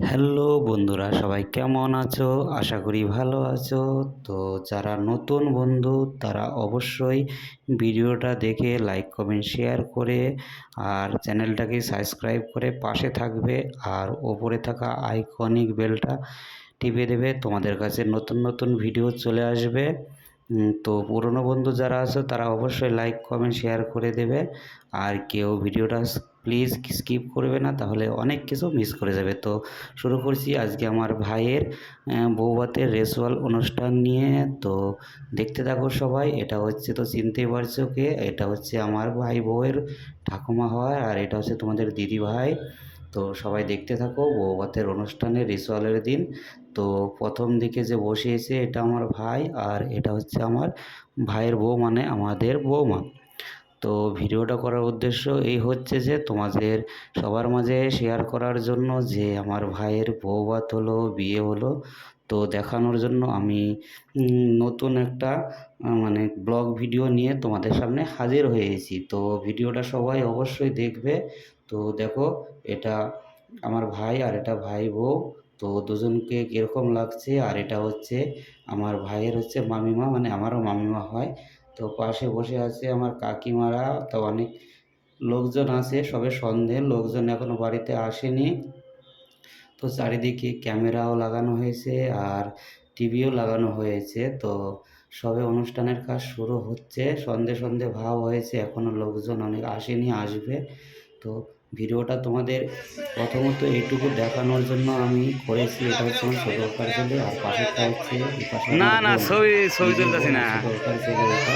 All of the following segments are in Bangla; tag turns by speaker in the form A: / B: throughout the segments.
A: হ্যালো বন্ধুরা, সবাই কেমন আছো? আশা করি ভালো আছো। তো যারা নতুন বন্ধু, তারা অবশ্যই ভিডিওটা দেখে লাইক কমেন্ট শেয়ার করে আর চ্যানেলটাকে সাবস্ক্রাইব করে পাশে থাকবে আর ওপরে থাকা আইকনিক বেলটা টিপে দেবে। তোমাদের কাছে নতুন নতুন ভিডিও চলে আসবে। তো পুরনো বন্ধু যারা আছে, তারা অবশ্যই লাইক কমেন্ট শেয়ার করে দেবে। আর কেউ ভিডিওটা প্লিজ স্কিপ করবে না, তাহলে অনেক কিছু মিস করে যাবে। তো শুরু করছি আজকে আমার ভাইয়ের বৌভাতের রেসুয়াল অনুষ্ঠান নিয়ে। তো দেখতে থাকো সবাই, এটা হচ্ছে তো চিনতেই পারছ কে? এটা হচ্ছে আমার ভাই বউয়ের ঠাকুমা হয় আর এটা হচ্ছে তোমাদের দিদি ভাই। তো সবাই দেখতে থাকো বৌভাতের অনুষ্ঠানে রিচুয়ালের দিন। তো প্রথম দিকে যে বসিয়েছে এটা আমার ভাই, আর এটা হচ্ছে আমার ভাইয়ের বউ মানে আমাদের বৌমা। তো ভিডিওটা করার উদ্দেশ্য এই হচ্ছে যে তোমাদের সবার মাঝে শেয়ার করার জন্য যে আমার ভাইয়ের বৌভাত হলো, বিয়ে হলো, তো দেখানোর জন্য আমি নতুন একটা মানে ব্লগ ভিডিও নিয়ে তোমাদের সামনে হাজির হয়েছি। তো ভিডিওটা সবাই অবশ্যই দেখবে। তো দেখো, এটা আমার ভাই আর এটা ভাই বউ, তো দুজনকে কীরকম লাগছে? আর এটা হচ্ছে আমার ভাইয়ের হচ্ছে মামিমা মানে আমারও মামিমা হয়। তো পাশে বসে আছে আমার কাকিমারা। তো অনেক লোকজন আছে, সবে সন্ধে। লোকজন এখনও বাড়িতে আসেনি। তো চারিদিকে ক্যামেরাও লাগানো হয়েছে আর টিভিও লাগানো হয়েছে। তো সবে অনুষ্ঠানের কাজ শুরু হচ্ছে। সন্ধে সন্ধে ভাব হয়েছে, এখনও লোকজন অনেক আসেনি, আসবে। তো ভিডিওটা তোমাদের প্রথমত এইটুকু দেখানোর জন্য আমি করেছি এটা হচ্ছে আমার ছোটো ছেলে আর পাশেরটা হচ্ছে
B: না না ছবি ছবি তুলতেছি না।
A: ছেলে এটা।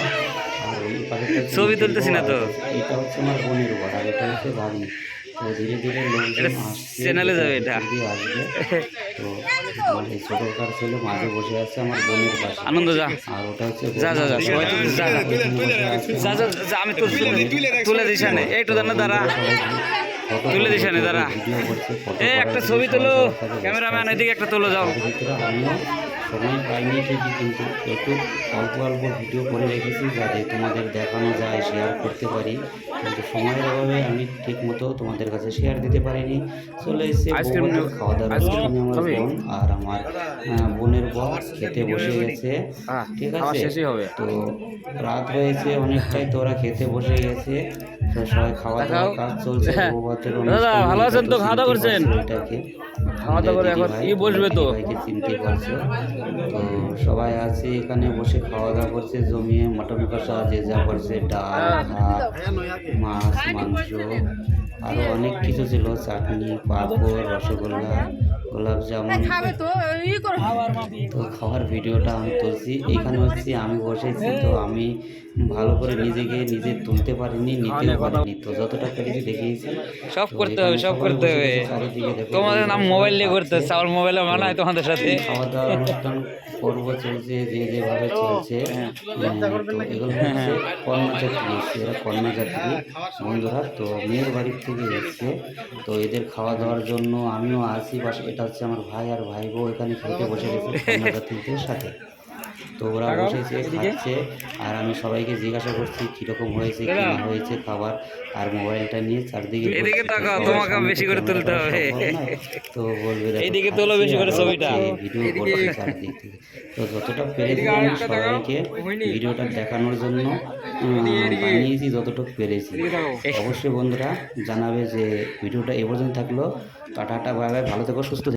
A: আর ওই পাশেরটা হচ্ছে
B: ছবি তুলতেছি না তো।
A: এটা হচ্ছে আমার বোনের ঘর আর এটা হচ্ছে ভাবি তো ধীরে ধীরে লোকজন
B: চ্যানেলে যাবে এটা।
A: আসবে। তো এই ছোটো কাকার ছেলে মাঝে বসে আছে আমার বোনের পাশে।
B: আনন্দ যা।
A: আর ওটা হচ্ছে
B: যা যা যা যা। যা আমি তুলে দিস একটু দাঁড়া তুলে দিস না,
A: ফটো
B: এ একটা ছবি তোলো ক্যামেরাম্যান এদিকে একটা তোলো যাও।
A: তার সময় পাইনি ঠিকই কিন্তু একটু অল্প অল্প ভিডিও করে রেখেছি যাতে তোমাদের দেখানো যায় শেয়ার করতে পারি কিন্তু সময়ের অভাবে আমি ঠিক মতো তোমাদের কাছে শেয়ার দিতে পারিনি চলে এসেছে খাওয়া দাওয়ার
B: আইসক্রিম
A: আমার বোন আর আমার বোনের বর খেতে বসে গেছে ঠিক আছে তো রাত হয়েছে অনেকটাই তো ওরা খেতে বসে গেছে।
B: হ্যাঁ। দাদা, ভালো আছেন তো? খাওয়া দাওয়া করছেন? খাওয়া দাওয়া করে
A: আমাদের
B: এখন
A: দিদিভাই,
B: ই বসবে তো।
A: চিনতে পারছ তো সবাই আছে এখানে বসে খাওয়া দাওয়া করছে জমিয়ে মটন কষা যে যা করছে ডাল ভাত মাছ মাংস আরও অনেক কিছু ছিল চাটনি পাঁপড় রসগোল্লা গোলাপ জামুন
C: খাবে তো ই করো।
A: তো খাওয়ার ভিডিওটা আমি তুলছি। এখানে হচ্ছে আমি বসেছি তো আমি ভালো করে নিজেকে নিজে তুলতে পারিনি নিতেও পারিনি। তো যতটা পেরেছি দেখিয়েছি।
B: সব করতে হবে সব করতে হবে। তোমাদের নাম মোবাইল নিয়ে করতে
A: খাচ্ছে।
B: আমার মোবাইলে মানায় তোমাদের সাথে।
A: খাওয়া দাওয়ার অনুষ্ঠান পর্ব চলছে যে যেভাবে চলছে। এগুলো হচ্ছে এসছে এরা কর্ণযাত্রী বন্ধুরা। তো মেয়ের বাড়ির থেকে এসছে। তো এদের খাওয়া দাওয়ার জন্য আমিও আসি পাশে এটা হচ্ছে আমার ভাই আর ভাই বউ এখানে খেলতে বসে গেছে সাথে। তো ওরা বসেছে খাচ্ছে আর আমি সবাইকে জিজ্ঞাসা করছি কীরকম হয়েছে কি না হয়েছে খাবার আর মোবাইলটা নিয়ে চারদিকে
B: এদিকে। তাকাও, তোমাকে বেশি করে তুলতে হবে।
A: তো বলবে দেখো
B: এইদিকে তোলো বেশি করে ছবিটা।
A: ভিডিও করছি চারদিক থেকে তো যতটা পেরেছি আমি সবাইকে ভিডিওটা দেখানোর জন্য বানিয়েছি যতটুকু পেরেছি অবশ্যই বন্ধুরা জানাবে যে ভিডিওটা এ পর্যন্ত থাকল টাটা বাই ভালো থেকো সুস্থ।